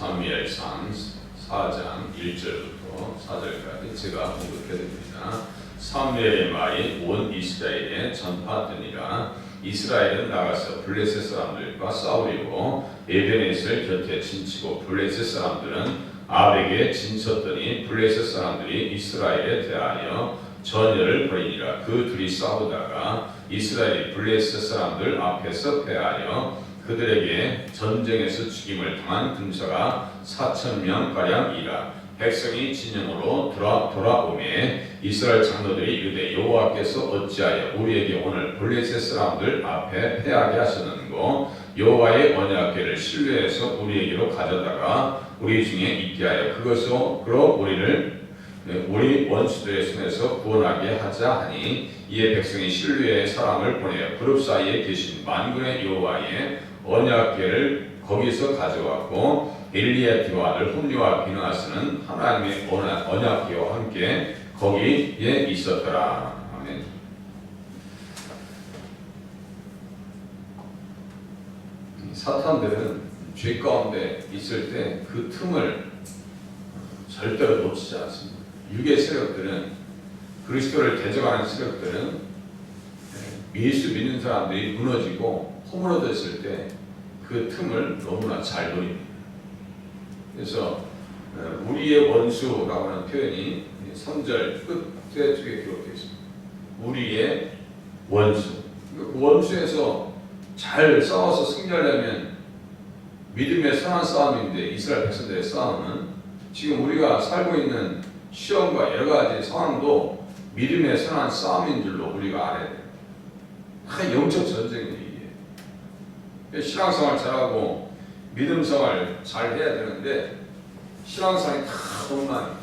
사무엘 상 4장 1절부터 4절까지 제가 공급해드립니다. 사무엘의 말이 온 이스라엘에 전파되니라 이스라엘은 나가서 블레셋 사람들과 싸우려고 에베네스를 곁에 진치고 블레셋 사람들은 아벡에 진쳤더니 블레셋 사람들이 이스라엘에 대하여 전열을 벌이니라 그 둘이 싸우다가 이스라엘이 블레셋 사람들 앞에서 패하여 그들에게 전쟁에서 죽임을 당한 군사가 4천 명 가량이라 백성이 진영으로 돌아 돌아오매 이스라엘 장로들이 유대 여호와께서 어찌하여 우리에게 오늘 블레셋 사람들 앞에 패하게 하셨는고 여호와의 언약궤를 신뢰해서 우리에게로 가져다가 우리 중에 있게 하여 그것으로 우리를 우리 원수들의 손에서 구원하게 하자 하니 이에 백성이 신뢰의 사람을 보내어 그룹 사이에 계신 만군의 여호와의 언약궤를 거기서 가져왔고 엘리야 기와 아들 홈리와 비나스는 하나님의 언약궤와 함께 거기에 있었더라. 아멘. 사탄들은 죄 가운데 있을 때 그 틈을 절대로 놓치지 않습니다. 육의 세력들은 그리스도를 대적하는 세력들은 예수 믿는 사람들이 무너지고 허물어졌을 때 그 틈을 너무나 잘 노립니다. 그래서 어, 우리의 원수라고 하는 표현이 3절 끝에 쪽에 기록되어 있습니다. 우리의 원수. 그 원수에서 잘 싸워서 승리하려면 믿음의 선한 싸움인데 이스라엘 백성들의 싸움은 지금 우리가 살고 있는 시험과 여러 가지 상황도 믿음의 선한 싸움인 줄로 우리가 알아야 돼요. 다 영적 전쟁이에요. 신앙생활 잘하고 믿음생활 잘 해야 되는데 신앙생활이 다 엉망.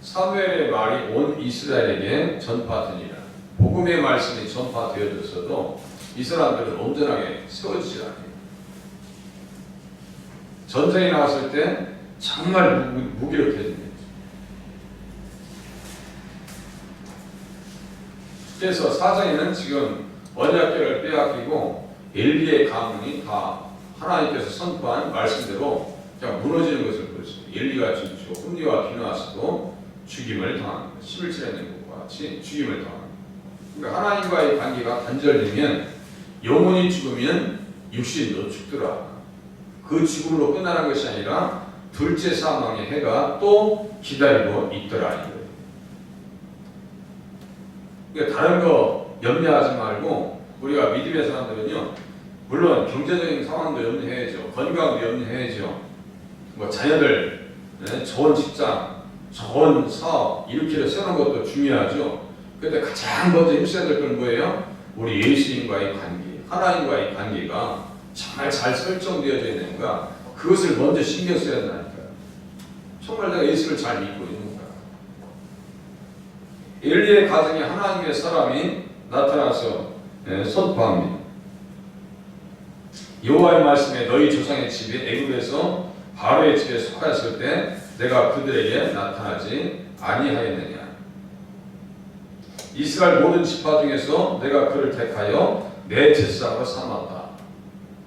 사무엘의 말이 온 이스라엘에게 전파되니라. 복음의 말씀이 전파되어졌어도 이 사람들은 온전하게 세워지질 않아요. 전쟁에 나왔을 때 정말 무, 무기력해집니다. 그래서 사장에는 지금 언약궤를 빼앗기고 엘리의 가문이 다 하나님께서 선포한 말씀대로 그냥 무너지는 것을 보였습니다. 엘리가 죽죠. 홈리와 비나스도 죽임을 당합니다. 11절에 있는 것과 같이 죽임을 당합니다. 그러니까 하나님과의 관계가 단절되면 영혼이 죽으면 육신도 죽더라. 그 죽음으로 끝나는 것이 아니라 둘째 사망의 해가 또 기다리고 있더라. 그러니까 다른 거 염려하지 말고 우리가 믿음의 사람들은요. 물론 경제적인 상황도 염려해야죠. 건강도 염려해야죠. 뭐 자녀들 네, 좋은 직장, 좋은 사업 이렇게 세우는 것도 중요하죠. 근데 가장 먼저 힘써야 될 건 뭐예요? 우리 예수님과의 관계, 하나님과의 관계가 정말 잘 설정되어져 있는가 그것을 먼저 신경 써야 된다니까요. 정말 내가 예수를 잘 믿고 있는가. 엘리의 가정에 하나님의 사람이 나타나서 네, 선포합니다. 여호와의 말씀에 너희 조상의 집이 애굽에서 바로의 집에 속하였을 때 내가 그들에게 나타나지 아니하였느냐. 이스라엘 모든 지파 중에서 내가 그를 택하여 내 제사장으로 삼았다.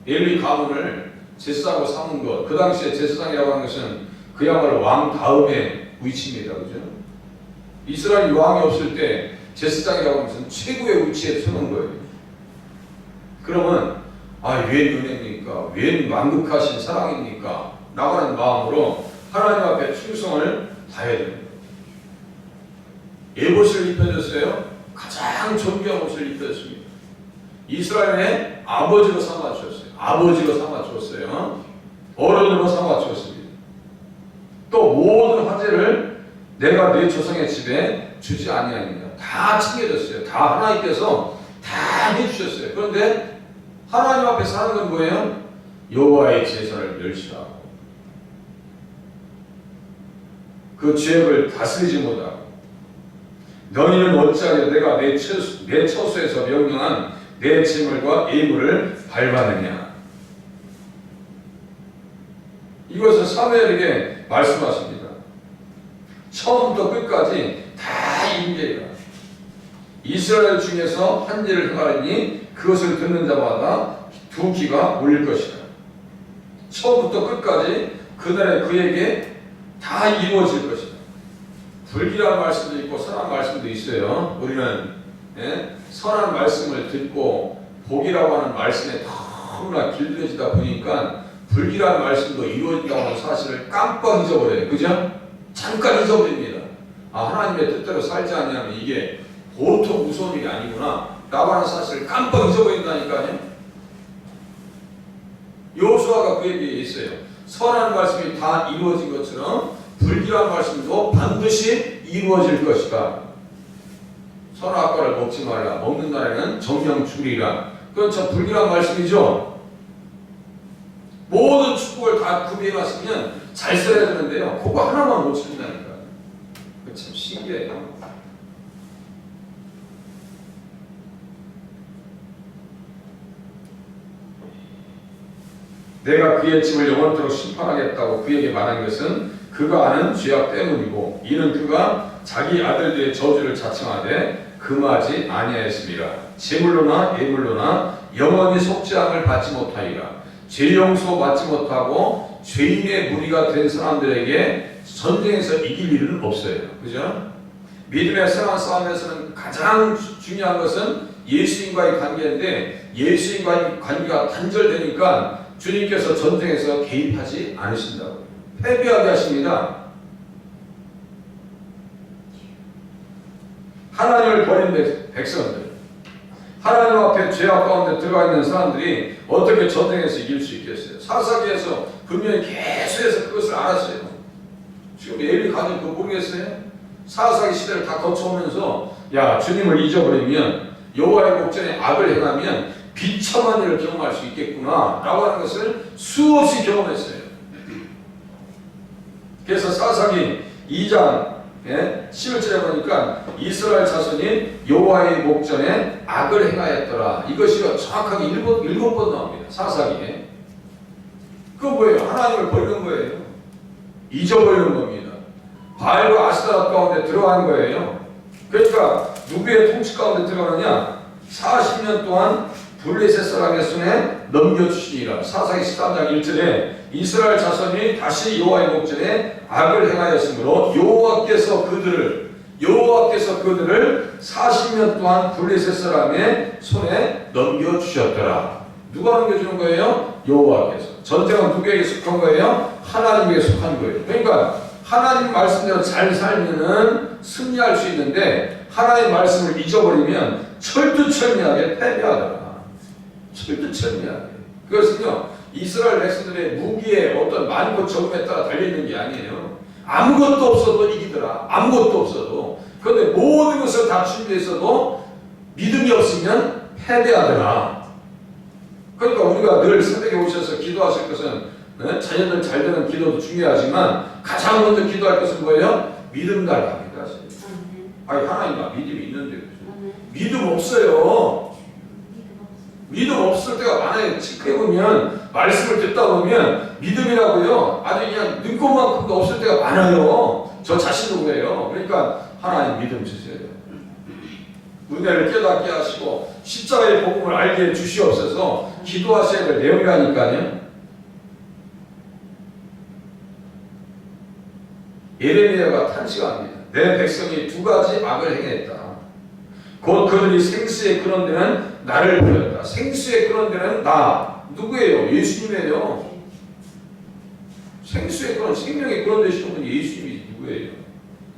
엘리 가문을 제사장으로 삼은 것, 그 당시에 제사장이라고 하는 것은 그야말로 왕 다음의 위치입니다. 그죠? 이스라엘 왕이 없을 때 제사장이라고 하는 것은 최고의 위치에 서는 거예요. 그러면 아, 웬 은혜입니까? 웬 만극하신 사랑입니까? 나가는 마음으로 하나님 앞에 충성을 다해야 됩니다. 예봇을 입혀줬어요. 가장 존귀한 옷을 입혀줬습니다. 이스라엘의 아버지로 삼아주셨어요. 아버지로 삼아주었어요. 어른으로 삼아주었습니다. 또 모든 화제를 내가 내 조상의 집에 주지 아니하느냐. 다 챙겨줬어요. 다 하나님께서 다 해주셨어요. 그런데 하나님 앞에 사는 건 뭐예요? 여호와의 제사를 멸시하고 그 죄를 다스리지 못하고 너희는 어찌하여 내가 내, 처수, 내 처소에서 명령한 내 재물과 예물을 밟았느냐 이것을 사무엘에게 말씀하십니다. 처음부터 끝까지 다 인계가 이스라엘 중에서 한 일을 행하니 그것을 듣는 자마다 두 귀가 울릴 것이다. 처음부터 끝까지 그날에 그에게 다 이루어질 것이다. 불길한 말씀도 있고 선한 말씀도 있어요. 우리는 예? 선한 말씀을 듣고 복이라고 하는 말씀에 너무나 길들여지다 보니까 불길한 말씀도 이루어진다고 하는 사실을 깜빡 잊어버려요. 그죠? 잠깐 잊어버립니다. 아, 하나님의 뜻대로 살지 않냐면 이게 보통 무서운 일이 아니구나. 라고 하는 사실을 깜빡 잊어버린다니까요. 요수아가 그 얘기에 있어요. 선한 말씀이 다 이루어진 것처럼 불길한 말씀도 반드시 이루어질 것이다. 선악 과를 먹지 말라. 먹는 날에는 정령 죽으리라. 그건 참 불길한 말씀이죠. 모든 축복을 다 구비해 놨으면 잘 써야 되는데요. 그거 하나만 못 지킨다니까. 그참 신기해요. 내가 그의 집을 영원토록 심판하겠다고 그에게 말한 것은 그가 아는 죄악 때문이고 이는 그가 자기 아들들의 저주를 자청하되 금하지 아니하였습니다. 제물로나 예물로나 영원히 속죄함을 받지 못하리라. 죄 용서 받지 못하고 죄인의 무리가 된 사람들에게 전쟁에서 이길 일은 없어요. 그죠? 믿음의 생활 싸움에서는 가장 주- 중요한 것은 예수님과의 관계인데 예수님과의 관계가 단절되니까 주님께서 전쟁에서 개입하지 않으신다고 패배하게 하십니다. 하나님을 버린 백- 백성들 하나님 앞에 죄악 가운데 들어가 있는 사람들이 어떻게 전쟁에서 이길 수 있겠어요? 사사기에서 분명히 계속해서 그것을 알았어요. 지금 예비 가족 그거 모르겠어요? 사사기 시대를 다 거쳐오면서 야 주님을 잊어버리면 여호와의 목전에 악을 행하면 비참한 일을 경험할 수 있겠구나 라고 하는 것을 수없이 경험했어요. 그래서 사사기 2장 예? 11절에 보니까 이스라엘 자손이 여호와의 목전에 악을 행하였더라. 이것이 정확하게 일곱, 일곱 번 나옵니다. 사사기에. 그거 뭐예요? 하나님을 버리는 거예요. 잊어버리는 겁니다. 바알과 아스타라 가운데 들어가는 거예요. 그러니까 누구의 통치 가운데 들어가느냐? 40년 동안 블레셋 사람의 손에 넘겨주시니라. 사사기 13장 1절에 이스라엘 자손이 다시 여호와의 목전에 악을 행하였으므로 여호와께서 그들을 여호와께서 그들을 40년 동안 블레셋 사람의 손에 넘겨주셨더라. 누가 넘겨주는 거예요? 여호와께서. 전쟁은 누구에게 속한 거예요? 하나님에게 속한 거예요. 그러니까 하나님 말씀대로 잘 살면은 승리할 수 있는데 하나님 말씀을 잊어버리면 철두철미하게 패배하더라. 철두철미하게. 그것은요 이스라엘 백성들의 무기에 어떤 많고 적음에 따라 달려있는 게 아니에요. 아무것도 없어도 이기더라. 아무것도 없어도. 그런데 모든 것을 다 준비했어도 믿음이 없으면 패배하더라. 그러니까 우리가 늘 새벽에 오셔서 기도하실 것은 네? 자녀들 잘 되는 기도도 중요하지만 가장 먼저 기도할 것은 뭐예요? 믿음 달라. 아니 하나님아 믿음이 있는데 믿음 없어요. 믿음 없을 때가 많아요. 체크해보면 말씀을 듣다 보면 믿음이라고요. 아주 그냥 눈꽃만큼도 없을 때가 많아요. 저 자신도 그래요. 그러니까 하나님 믿음 주세요. 은혜를 깨닫게 하시고 십자가의 복음을 알게 해 주시옵소서 기도하셔야 될 내용이라니까요. 예레미야가 탄식합니다. 내 백성이 두 가지 악을 행했다. 곧 그들이 생수의 그런 데는 나를 버렸다. 생수의 그런 데는 나 누구예요? 예수님이에요. 생수의 그런 생명의 그런 되시는 분이 예수님이 누구예요?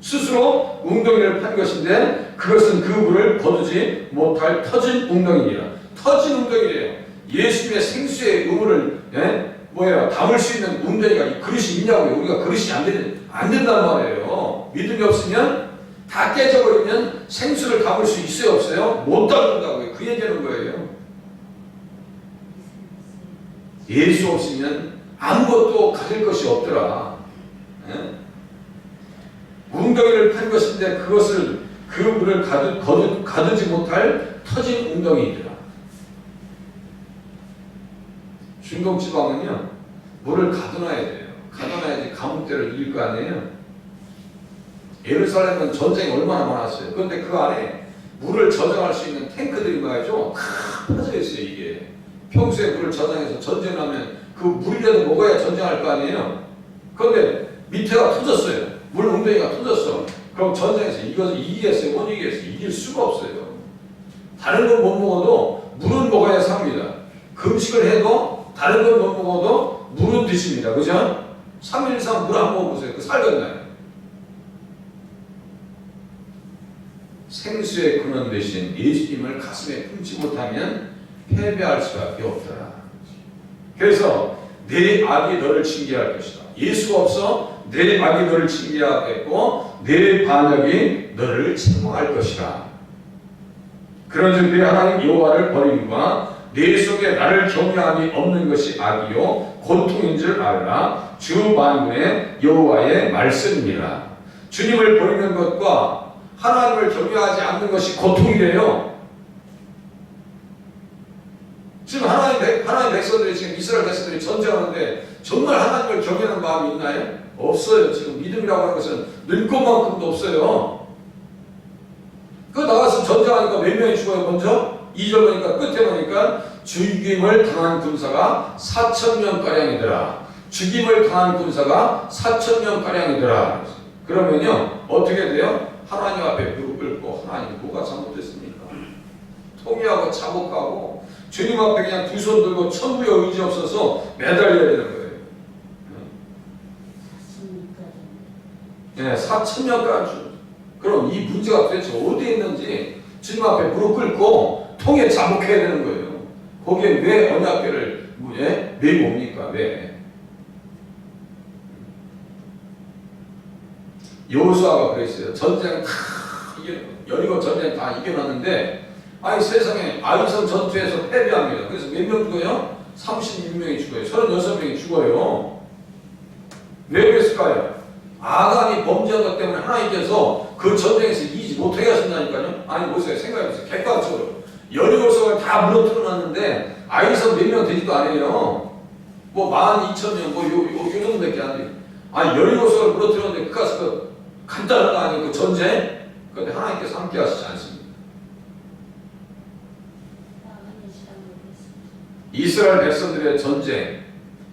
스스로 웅덩이를 판 것인데 그것은 그 물을 거두지 못할 터진 웅덩이니라. 터진 웅덩이래요. 예수님의 생수의 우물을 예? 뭐예요? 담을 수 있는 웅덩이가 이 그릇이 있냐고요. 우리가 그릇이 안, 되, 안 된단 말이에요. 믿음이 없으면 다 깨져버리면 생수를 담을 수 있어요? 없어요? 못 담는다고요. 그 얘기하는 거예요. 예수 없으면 아무것도 가질 것이 없더라. 예? 웅덩이를 판 것인데 그것을 그 물을 가두, 거두, 가두지 못할 터진 웅덩이이더라. 중동 지방은요 물을 가둬놔야 돼요. 가둬놔야지 감옥대를 이길 거 아니에요. 예루살렘은 전쟁이 얼마나 많았어요. 그런데 그 안에 물을 저장할 수 있는 탱크들이 말이죠 다 퍼져 있어요 이게. 평소에 물을 저장해서 전쟁하면 그 물이라도 먹어야 전쟁할 거 아니에요. 그런데 밑에가 터졌어요. 물 웅덩이가 터졌어. 그럼 전쟁에서 이것을 이기겠어요? 못 이기겠어요? 이길 수가 없어요. 다른 건 못 먹어도 물은 먹어야 삽니다. 금식을 해도 다른 건 못 먹어도 물은 드십니다. 그죠? 3일 이상 물 안 먹어보세요. 그 살겠나요? 생수의 근원 대신 예수님을 가슴에 품지 못하면 패배할 수밖에 없더라. 그래서 내 악이 너를 징계할 것이다. 예수가 없어 내 악이 너를 징계하겠고 내 반역이 너를 책망할 것이다. 그런즉 내 하나님 여호와를 버림과 내 속에 나를 경외함이 없는 것이 악이요 고통인 줄 알라 주 만군의 여호와의 말씀이니라. 주님을 버리는 것과 하나님을 경외하지 않는 것이 고통이래요. 지금 하나님 백, 하나님 백성들이 지금 이스라엘 백성들이 전쟁하는데 정말 하나님을 경외하는 마음이 있나요? 없어요. 지금 믿음이라고 하는 것은 늘 것만큼도 없어요. 그 나가서 전쟁하니까 몇 명이 죽어요 먼저? 2절 보니까 끝에 보니까 죽임을 당한 군사가 4천 명 가량이더라. 죽임을 당한 군사가 4천 명 가량이더라. 그러면요 어떻게 돼요? 하나님 앞에 무릎 꿇고 하나님 뭐가 잘못됐습니까? 통회하고 자복하고 주님 앞에 그냥 두 손 들고 천부의 의지 없어서 매달려야 되는 거예요. 네, 4천 명까지. 그럼 이 문제가 도대체 어디에 있는지 주님 앞에 무릎 꿇고 통에 자복해야 되는 거예요. 거기에 왜 언약궤를 예? 메고 옵니까? 왜? 여호수아가 그랬어요. 전쟁 다 이겨 여리고 전쟁 다 이겨놨는데 아니 세상에 아이성 전투에서 패배합니다. 그래서 몇 명 죽어요? 36명이 죽어요. 36명이 죽어요. 왜 그랬을까요? 아간이 범죄한 것 때문에 하나님께서 그 전쟁에서 이기지 못하게 하신다니까요. 아니 보세요. 생각해보세요. 객관적으로. 여리고성을 다 무너뜨려 놨는데 아이성 몇 명 되지도 않아요. 뭐만 이천 명, 뭐 요, 요, 요 정도밖에 안 돼요. 아니 여리고성을 무너뜨렸는데 그까지 그 간단한 거 아니에요. 그 전쟁? 그런데 하나님께서 함께 하시지 않습니다. 이스라엘 백성들의 전쟁,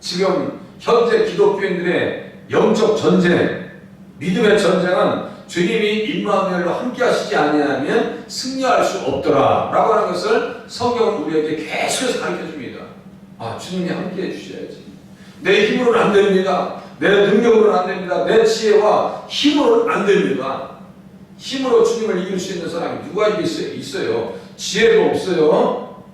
지금 현재 기독교인들의 영적 전쟁, 믿음의 전쟁은 주님이 임마누엘로 함께 하시지 아니하면 승리할 수 없더라 라고 하는 것을 성경은 우리에게 계속해서 가르쳐 줍니다. 아, 주님이 함께 해 주셔야지. 내 힘으로는 안 됩니다. 내 능력으로는 안 됩니다. 내 지혜와 힘으로는 안 됩니다. 힘으로 주님을 이길 수 있는 사람이 누가 수 있어요? 지혜도 없어요.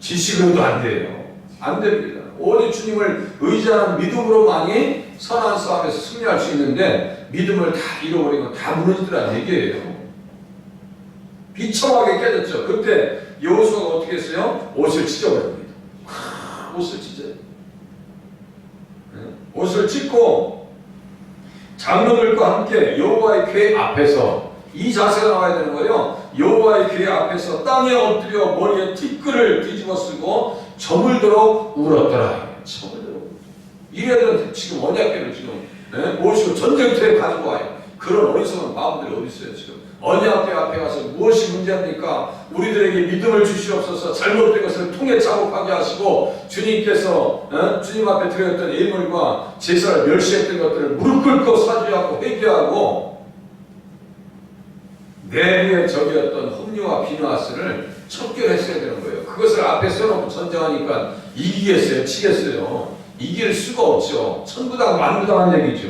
지식으로도 안 돼요. 안 됩니다. 오직 주님을 의지하는 믿음으로만이 선한 싸움에서 승리할 수 있는데 믿음을 다 잃어버리면 다 무너지더란 얘기예요. 비참하게 깨졌죠. 그때 여호수아가 어떻게 했어요? 옷을 찢어버립니다. 하, 옷을 찢어요. 네? 옷을 찢고 장로들과 함께 여호와의 궤 앞에서 이 자세가 나와야 되는 거예요. 여호와의 궤 앞에서 땅에 엎드려 머리에 티끌을 뒤집어 쓰고 저물도록 울었더라. 저물도록. 이래들은 지금 언약궤를 지금 예? 모시고 전쟁터에 가지고 와요. 그런 어리석은 마음들이 어디 있어요 지금. 언약궤 앞에 가서 무엇이 문제입니까? 우리들에게 믿음을 주시옵소서 잘못된 것을 통해 작업하게 하시고 주님께서 예? 주님 앞에 드렸던 예물과 제사를 멸시했던 것들을 무릎 꿇고 사죄하고 회개하고 내부의 적이었던 홈리와 비누아스를 척결했어야 되는 거예요. 그것을 앞에 써놓고 전쟁하니까 이기겠어요? 치겠어요? 이길 수가 없죠. 천부당 만부당한 얘기죠.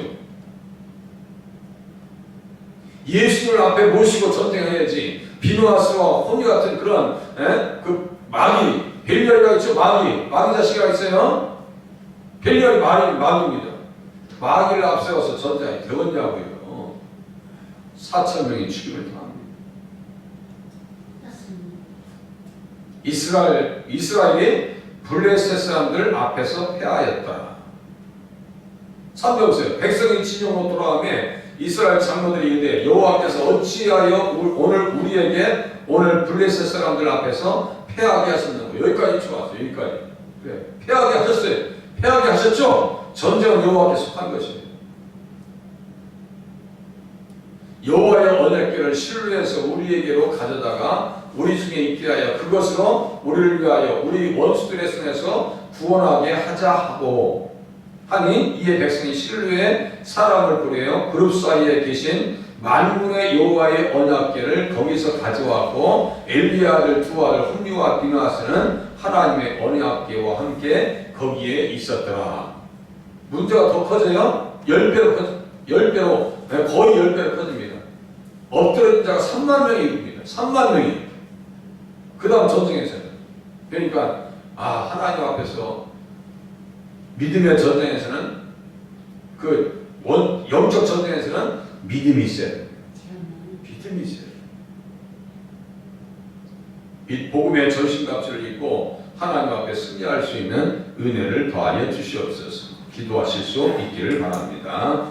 예수님을 앞에 모시고 전쟁해야지. 비누아스와 홈리 같은 그런 에? 그 마귀, 벨리알이가 있죠. 마귀, 마귀 자식이가 있어요. 벨리알이 마귀, 마귀입니다. 마귀를 앞세워서 전쟁이 되었냐고요. 4천 명이 죽임을 당합니다. 이스라엘 이스라엘이 블레셋 사람들 앞에서 패하였다. 참여 보세요. 백성이 진영으로 돌아오며 이스라엘 장로들이 이르되 여호와께서 어찌하여 우- 오늘 우리에게 오늘 블레셋 사람들 앞에서 패하게 하셨는가? 여기까지 좋았어요. 여기까지. 그래. 패하게 하셨어요. 패하게 하셨죠? 전쟁은 여호와께서 한 것이에요. 여호와의 언약궤를 실루에서 우리에게로 가져다가 우리 중에 있게 하여 그것으로 우리를 위하여 우리 원수들의 손에서 구원하게 하자 하고 하니 이에 백성이 신뢰에 사람을 보내어 그룹 사이에 계신 만군의 여호와의 언약궤를 거기서 가져왔고 엘리야 아들 두 아들 홈리와 비나스는 하나님의 언약궤와 함께 거기에 있었더라. 문제가 더 커져요. 열 배로 커, 열 배로 네, 거의 열 배로 커집니다. 엎드려진 자가 3만 명이 이릅니다. 3만 명이. 그 다음 전쟁에서는. 그러니까, 아, 하나님 앞에서 믿음의 전쟁에서는 그 원, 영적 전쟁에서는 믿음이 있어야 돼요. 믿음이 있어야 돼요. 이 복음의 전신갑주를 입고 하나님 앞에 승리할 수 있는 은혜를 더하여 주시옵소서. 기도하실 수 있기를 바랍니다.